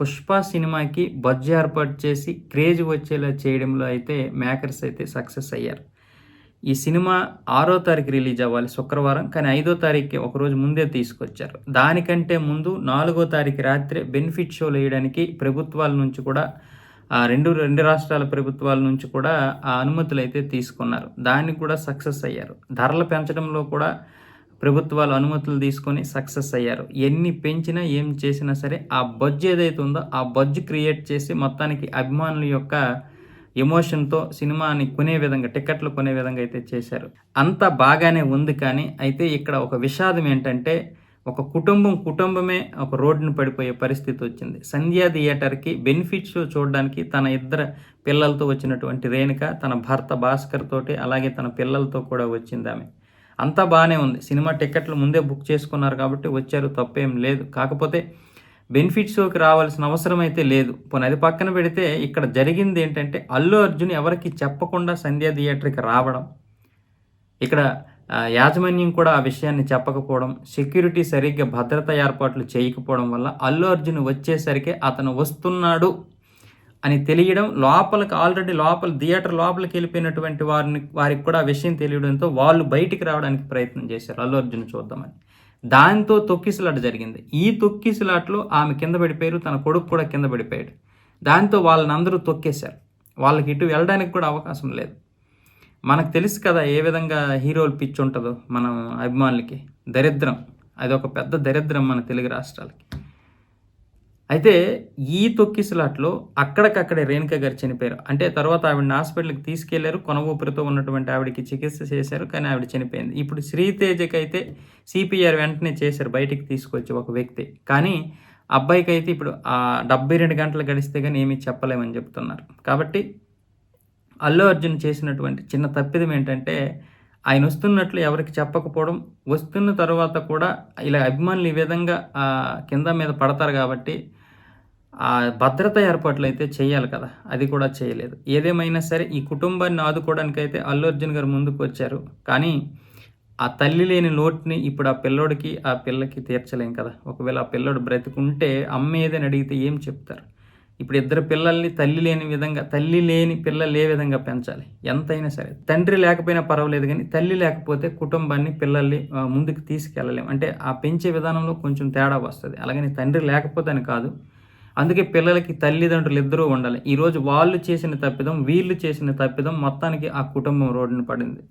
పుష్ప సినిమాకి బజ్జు ఏర్పాటు చేసి క్రేజ్ వచ్చేలా చేయడంలో అయితే మేకర్స్ అయితే సక్సెస్ అయ్యారు. ఈ సినిమా ఆరో తారీఖు రిలీజ్ అవ్వాలి శుక్రవారం కానీ ఐదో తారీఖుకి ఒకరోజు ముందే తీసుకొచ్చారు. దానికంటే ముందు నాలుగో తారీఖు రాత్రి బెనిఫిట్ షోలు వేయడానికి ప్రభుత్వాల నుంచి కూడా ఆ రెండు రెండు రాష్ట్రాల ప్రభుత్వాల నుంచి కూడా ఆ అనుమతులు అయితే తీసుకున్నారు. దానికి కూడా సక్సెస్ అయ్యారు. ధరలు పెంచడంలో కూడా ప్రభుత్వాలు అనుమతులు తీసుకొని సక్సెస్ అయ్యారు. ఎన్ని పెంచినా ఏం చేసినా సరే ఆ బడ్జ్ ఏదైతే ఉందో ఆ బడ్జ్ క్రియేట్ చేసి మొత్తానికి అభిమానుల యొక్క ఎమోషన్తో సినిమాని కొనే విధంగా టికెట్లు కొనే విధంగా అయితే చేశారు. అంత బాగానే ఉంది కానీ అయితే ఇక్కడ ఒక విషాదం ఏంటంటే ఒక కుటుంబం కుటుంబమే ఒక రోడ్డును పడిపోయే పరిస్థితి వచ్చింది. సంధ్యా థియేటర్కి బెనిఫిట్ షో చూడడానికి తన ఇద్దరు పిల్లలతో వచ్చినటువంటి రేణుక తన భర్త భాస్కర్ తోటి అలాగే తన పిల్లలతో కూడా వచ్చింది ఆమె. అంతా బాగానే ఉంది. సినిమా టికెట్లు ముందే బుక్ చేసుకున్నారు కాబట్టి వచ్చారు తప్పేం లేదు. కాకపోతే బెనిఫిట్ షోకి రావాల్సిన అవసరం అయితే లేదు. పోనీ అది పక్కన పెడితే ఇక్కడ జరిగింది ఏంటంటే అల్లు అర్జున్ ఎవరికి చెప్పకుండా సంధ్యా థియేటర్కి రావడం ఇక్కడ యాజమాన్యం కూడా ఆ విషయాన్ని చెప్పకపోవడం సెక్యూరిటీ సరిగ్గా భద్రత ఏర్పాట్లు చేయకపోవడం వల్ల అల్లు అర్జున్ వచ్చేసరికి అతను వస్తున్నాడు. అని తెలియడం లోపలికి ఆల్రెడీ లోపల థియేటర్ లోపలికి వెళ్ళిపోయినటువంటి వారిని వారికి కూడా విషయం తెలియడంతో వాళ్ళు బయటికి రావడానికి ప్రయత్నం చేశారు. అల్లు అర్జున్ చూద్దామని. దాంతో తొక్కిసలాట జరిగింది. ఈ తొక్కిసలాట్లో ఆమె కింద పడిపోయారు తన కొడుకు కూడా కింద పడిపోయాడు. దాంతో వాళ్ళని అందరూ తొక్కేశారు. వాళ్ళకి ఇటు వెళ్ళడానికి కూడా అవకాశం లేదు. మనకు తెలుసు కదా ఏ విధంగా హీరోలు పిచ్చి ఉంటుందో మన అభిమానులకి. దరిద్రం. అదొక పెద్ద దరిద్రం మన తెలుగు రాష్ట్రాలకి. అయితే ఈ తొక్కిసలాట్లో అక్కడికక్కడే రేణుక గారు చనిపోయారు. అంటే తర్వాత ఆవిడని హాస్పిటల్కి తీసుకెళ్ళారు కొన ఊపిరితో ఉన్నటువంటి ఆవిడకి చికిత్స చేశారు కానీ ఆవిడ చనిపోయింది. ఇప్పుడు శ్రీతేజకి అయితే సిపిఆర్ వెంటనే చేశారు బయటికి తీసుకొచ్చి ఒక వ్యక్తి. కానీ అబ్బాయికి అయితే ఇప్పుడు ఆ డెబ్బై రెండు గంటలు గడిస్తే కానీ ఏమీ చెప్పలేమని చెప్తున్నారు. కాబట్టి అల్లు అర్జున్ చేసినటువంటి చిన్న తప్పిదం ఏంటంటే ఆయన వస్తున్నట్లు ఎవరికి చెప్పకపోవడం వస్తున్న తర్వాత కూడా ఇలా అభిమానులు ఈ విధంగా కింద మీద పడతారు కాబట్టి ఆ భద్రత ఏర్పాట్లు అయితే చేయాలి కదా. అది కూడా చేయలేదు. ఏదేమైనా సరే ఈ కుటుంబాన్ని ఆదుకోవడానికి అయితే అల్లు అర్జున్ గారు ముందుకు వచ్చారు. కానీ ఆ తల్లి లేని లోటుని ఇప్పుడు ఆ పిల్లోడికి ఆ పిల్లకి తీర్చలేం కదా. ఒకవేళ ఆ పిల్లోడు బ్రతికుంటే అమ్మ ఏదని అడిగితే ఏం చెప్తారు? ఇప్పుడు ఇద్దరు పిల్లల్ని తల్లి లేని విధంగా తల్లి లేని పిల్లలు ఏ విధంగా పెంచాలి? ఎంతైనా సరే. తండ్రి లేకపోయినా పర్వాలేదు కానీ తల్లి లేకపోతే కుటుంబాన్ని పిల్లల్ని ముందుకు తీసుకెళ్ళలేం. అంటే ఆ పెంచే విధానంలో కొంచెం తేడా వస్తుంది. అలాగని తండ్రి లేకపోతే అని కాదు. అందుకే పిల్లలకి తల్లిదండ్రులు ఇద్దరూ ఉండాలి. ఈరోజు వాళ్ళు చేసిన తప్పిదం వీళ్ళు చేసిన తప్పిదం మొత్తానికి ఆ కుటుంబం రోడ్డున పడింది.